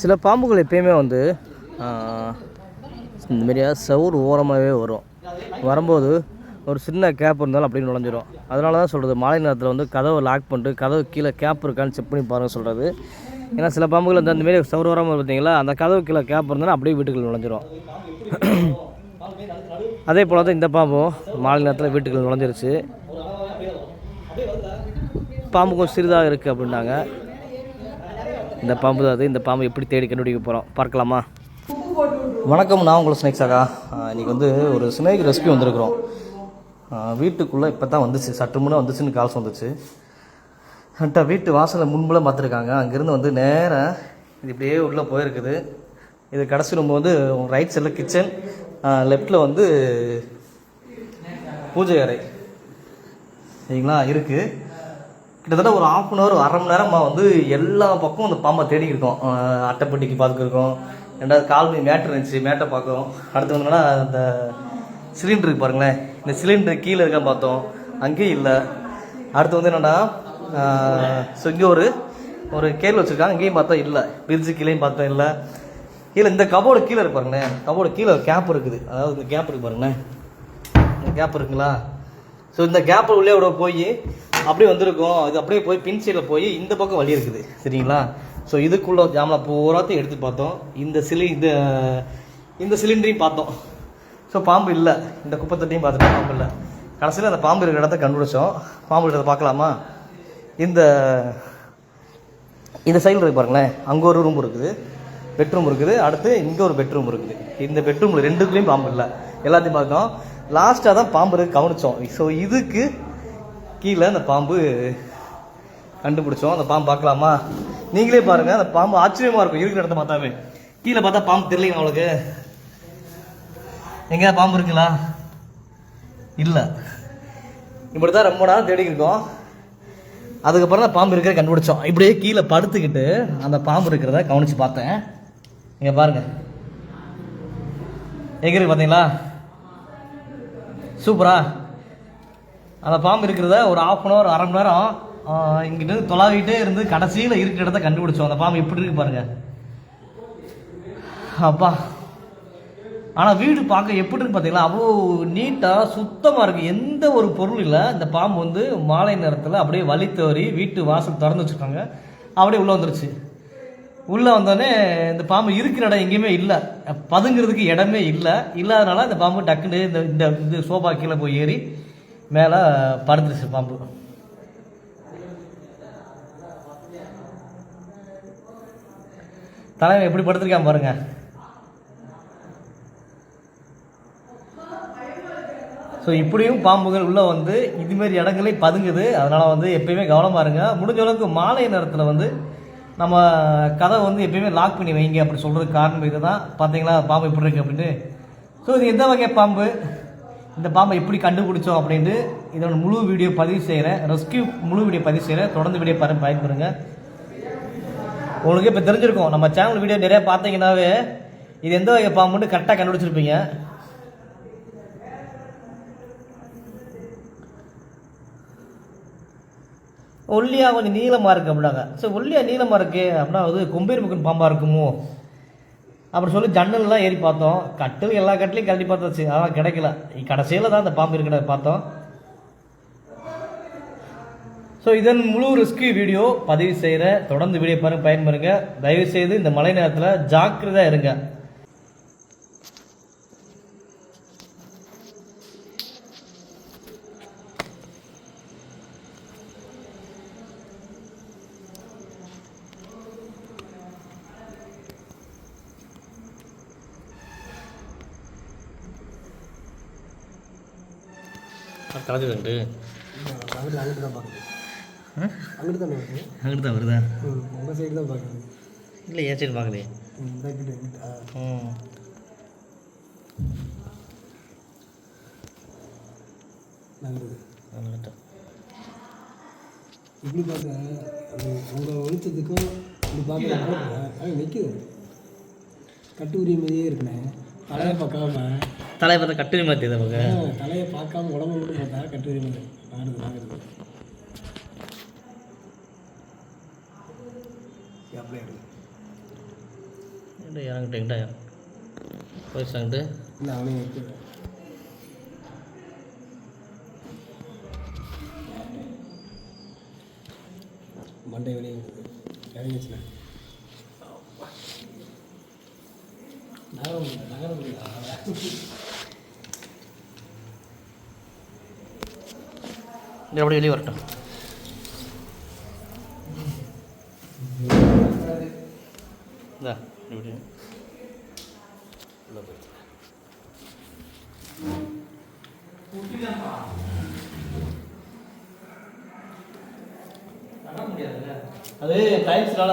சில பாம்புகள் எப்பயுமே வந்து ஆஹ், இந்த சவுர் ஓரமாகவே வரும். வரும்போது ஒரு சின்ன கேப் இருந்தாலும் அப்படியே நுழைஞ்சிரும். அதனால தான் சொல்கிறது மாலை நேரத்தில் வந்து கதவை லாக் பண்ணிட்டு கதவு கீழே கேப் இருக்கான்னு செக் பண்ணி பாருங்கள் சொல்கிறது ஏன்னா சில பாம்புகள் வந்து அந்தமாரி சவுர் ஓரமாக பார்த்தீங்களா அந்த கதவு கீழே கேப் இருந்தாலும் அப்படியே வீட்டுக்குள்ள நுழைஞ்சிரும். அதே போல் தான் இந்த பாம்பும் மாலை நேரத்தில் வீட்டுக்குள்ள நுழைஞ்சிருச்சு. பாம்பு கொஞ்சம் சிறிதாக இருக்குது அப்படின்னாங்க. இந்த பாம்பு தான் அது. இந்த பாம்பு எப்படி தேடி கண்டுபிடிக்க போகிறோம் பார்க்கலாமா? வணக்கம் நான் உங்களை ஸ்னேக் ஆகா இன்றைக்கி வந்து ஒரு ஸ்னேக் ரெசிபி வந்திருக்கிறோம். வீட்டுக்குள்ளே இப்போ தான் வந்துச்சு. சற்று முன்னே வந்துச்சுன்னு கால்ஸ் வந்துச்சு கரெக்டாக வீட்டு வாசலை முன்புல பார்த்துருக்காங்க. அங்கேருந்து வந்து நேராக இது இப்படியே உள்ளே போயிருக்குது. இது கடைசி ரொம்ப வந்து ரைட் சைடில் கிச்சன் லெஃப்டில் வந்து பூஜை அறை. சரிங்களா? இருக்குது கிட்டத்தட்ட ஒரு ஆஃப் அன் ஹவர் அரை மணி நேரமாக வந்து எல்லா பக்கமும் அந்த பாம்பை தேடி இருக்கோம். அட்டைப்பட்டிக்கு பார்த்துருக்கோம் ரெண்டாவது கால்மி மேட்டர் இருந்துச்சு மேட்டை பார்க்குறோம். அடுத்து வந்து அந்த சிலிண்டருக்கு பாருங்களேன். இந்த சிலிண்டர் கீழே இருக்கான்னு பார்த்தோம். அங்கேயும் இல்லை. அடுத்து வந்து என்னென்னா ஸோ இங்கே ஒரு ஒரு கேள் வச்சுருக்காங்க. அங்கேயும் பார்த்தா இல்லை. பிரிட்ஜு கீழேயும் பார்த்தோம் இல்லை. கீழே இந்த கபோர்டு கீழே இருக்கு பாருங்களேன். கபோர்டு கீழே கேப் இருக்குது. அதாவது இந்த கேப் இருக்கு பாருங்களேன். இந்த கேப் இருக்குங்களா? ஸோ இந்த கேப் உள்ளே விட போய் அப்படியே வந்திருக்கும். இது அப்படியே போய் பின் சைடில் போய் இந்த பக்கம் வழி இருக்குது. சரிங்களா? ஸோ இதுக்குள்ள ஜாமலா பூராத்தையும் எடுத்து பார்த்தோம். இந்த சிலி இந்த இந்த சிலிண்டரையும் பார்த்தோம். ஸோ பாம்பு இல்லை. இந்த குப்பத்தட்டையும் பார்த்துட்டோம் பாம்பு இல்லை. கடைசியில் அந்த பாம்பு இருக்கிற இடத்த கண்டுபிடிச்சோம். பாம்பு இருக்கிறத பார்க்கலாமா? இந்த இந்த சைடில் இருக்கு பாருங்களேன். அங்கே ஒரு ரூம் இருக்குது. பெட்ரூம் இருக்குது. அடுத்து இங்கே ஒரு பெட்ரூம் இருக்குது. இந்த பெட்ரூமில் ரெண்டுக்குள்ளேயும் பாம்பு இல்லை. எல்லாத்தையும் பார்த்தோம். லாஸ்ட்டாக தான் பாம்பு இருக்கு. கவனிச்சோம். ஸோ இதுக்கு கீழே அந்த பாம்பு கண்டுபிடிச்சோம். அந்த பாம்பு பார்க்கலாமா? நீங்களே பாருங்க. அந்த பாம்பு ஆச்சரியமா இருக்கும். இருக்கிற இடத்த பார்த்தாவே. கீழே பார்த்தா பாம்பு தெரியலைங்க அவளுக்கு எங்க பாம்பு இருக்குங்களா? இல்லை. இப்படி தான் ரொம்ப நேரம் தேடி அதுக்கப்புறம் தான் பாம்பு இருக்கிறத கண்டுபிடிச்சோம். இப்படியே கீழே படுத்துக்கிட்டு அந்த பாம்பு இருக்கிறத கவனிச்சு பார்த்தேன். இங்கே பாருங்க. எங்க இருக்கு பார்த்தீங்களா? சூப்பரா? அந்த பாம்பு இருக்கிறத ஒரு ஆஃப் அன் ஹவர் அரை மணி நேரம் இங்கிட்டு தொலாவிட்டே இருந்து கடைசியில் இருக்கிற இடத்த கண்டுபிடிச்சோம். அந்த பாம்பு எப்படி இருக்கு பாருங்க. அப்பா. ஆனால் வீடு பார்க்க எப்படி இருக்கு பார்த்தீங்களா அவ்வளோ நீட்டாக சுத்தமாக இருக்குது எந்த ஒரு பொருள் இல்லை. இந்த பாம்பு வந்து மாலை நேரத்தில் அப்படியே வழி தவறி வீட்டு வாசல் திறந்து வச்சுருக்காங்க. அப்படியே உள்ளே வந்துருச்சு. உள்ளே வந்தோடனே இந்த பாம்பு இருக்கிற இடம் எங்கேயுமே இல்லை. பதுங்கிறதுக்கு இடமே இல்லை. இல்லாதனால இந்த பாம்பு டக்குன்னு இந்த இந்த இது சோபா கீழே போய் ஏறி மேலே படுத்துருச்சு பாம்பு. தலைவன் எப்படி படுத்திருக்கான் பாருங்க. ஸோ இப்படியும் பாம்புகள் உள்ளே வந்து இதுமாரி இடங்களே பதுங்குது. அதனால் வந்து எப்பயுமே கவனமாக இருங்க. முடிஞ்ச அளவுக்கு மாலை நேரத்தில் வந்து நம்ம கதை வந்து எப்பயுமே லாக் பண்ணி வைங்க அப்படி சொல்கிறதுக்கு காரணம் இதுதான். பார்த்தீங்களா பாம்பு எப்படி இருக்குது அப்படின்னு. ஸோ இது எந்த வகை பாம்பு? இந்த பாம்பை எப்படி கண்டுபிடிச்சோம் அப்படின்ட்டு இதோட முழு வீடியோ பதிவு செய்கிறேன் ரெஸ்கியூ முழு வீடியோ பதிவு செய்கிறேன் தொடர்ந்து வீடியோ பாருங்க பயன்படுங்க உங்களுக்கு இப்போ தெரிஞ்சிருக்கும் நம்ம சேனல் வீடியோ நிறைய பார்த்தீங்கன்னாவே இது எந்த வகை பாம்புன்னு கரெக்டாக கண்டுபிடிச்சிருப்பீங்க. ஒல்லியாக கொஞ்சம் நீளமாக இருக்குது அப்படின்னாங்க. சரி ஒல்லியா நீளமாக இருக்குது அப்படின்னா அது கொம்பேரிமுக்கன் பாம்பாக இருக்குமோ? அப்படி சொல்லி ஜன்னல்லாம் ஏறி பார்த்தோம். கட்டில் எல்லா கட்டிலையும் கழட்டி பார்த்தாச்சு. அதெல்லாம் கிடைக்கல. கடைசியில் தான் அந்த பாம்பு இருக்கிறத பார்த்தோம். ஸோ இதன் முழு ரெஸ்கியூ வீடியோ பதிவு செய்கிற தொடர்ந்து வீடியோ பாருங்க பயன்பெறுங்க தயவுசெய்து இந்த மழை நேரத்தில் ஜாக்கிரதாக இருங்க. கலந்துட்டு அங்கிட்டு அங்கிட்டு தான் பார்க்குது. அங்கிட்டு தானே வருது? அங்கிட்டு தான் வருதா? ம் உங்கள் சைடு தான் பார்க்குறது இல்லை ஏன் சைடு பார்க்கலையே. ம் இந்த கிட்ட இங்கிட்டு ஆ. ம் நல்லது. வந்துட்டோம் இப்படி பார்க்க உங்கள் வெளிச்சத்துக்கும் இப்படி பார்க்க நிற்குது கட்டு உரிய மாதிரியே இருக்குண்ணே. தலையை பார்க்காம தலையை பார்த்தா கட்டுரி மாற்றி நமக்கு தலையை பார்க்காம உடம்பு மட்டும் பார்த்தா கட்டு உரிய மாதிரி ஆடுது ஆடுது அப்படியே எடுங்க இல்லை இறங்கிட்டு எங்கிட்ட போயிடுச்சாங்கிட்டு இல்லை அவனையும் மண்டை வெளியே இறங்கிச்சுண்ணே நகர முடியல இது அப்படியே வெளியே வரட்டும் இந்தா இப்படி அது டைல்ஸ்னால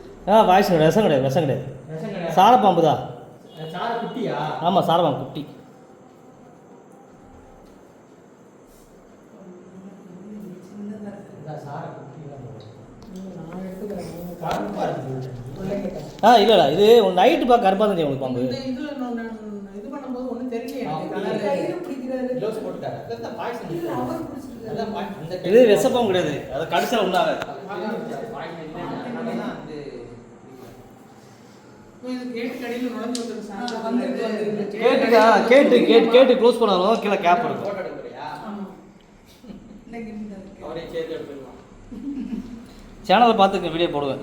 ஆ வாய்ஸ் கிடையாது விஷம் கிடையாது விஷம் கிடையாது. சாரப்பாம்பு தான் ஆமாம் சாரப்பாம்பு குட்டி. ஆ இல்லை இல்லை இது நைட்டு பார்க்க கருப்பாக தான் உங்களுக்கு பாம்பு. இது விஷப்பாம்பு கிடையாது. அதை கடிச்சா ஆகாது இது கேட்டுக்கு கேட்டு கேட்டு கேட்டு க்ளோஸ் பண்ணாலும் கீழே கேப் இருக்கும். இருக்கு. சேனலை பார்த்துக்க வீடியோ போடுவேன்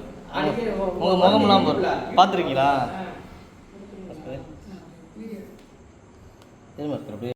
உங்கள் முகம்லாம் பார்த்துருக்கீங்களா? இருக்கிற அப்படியே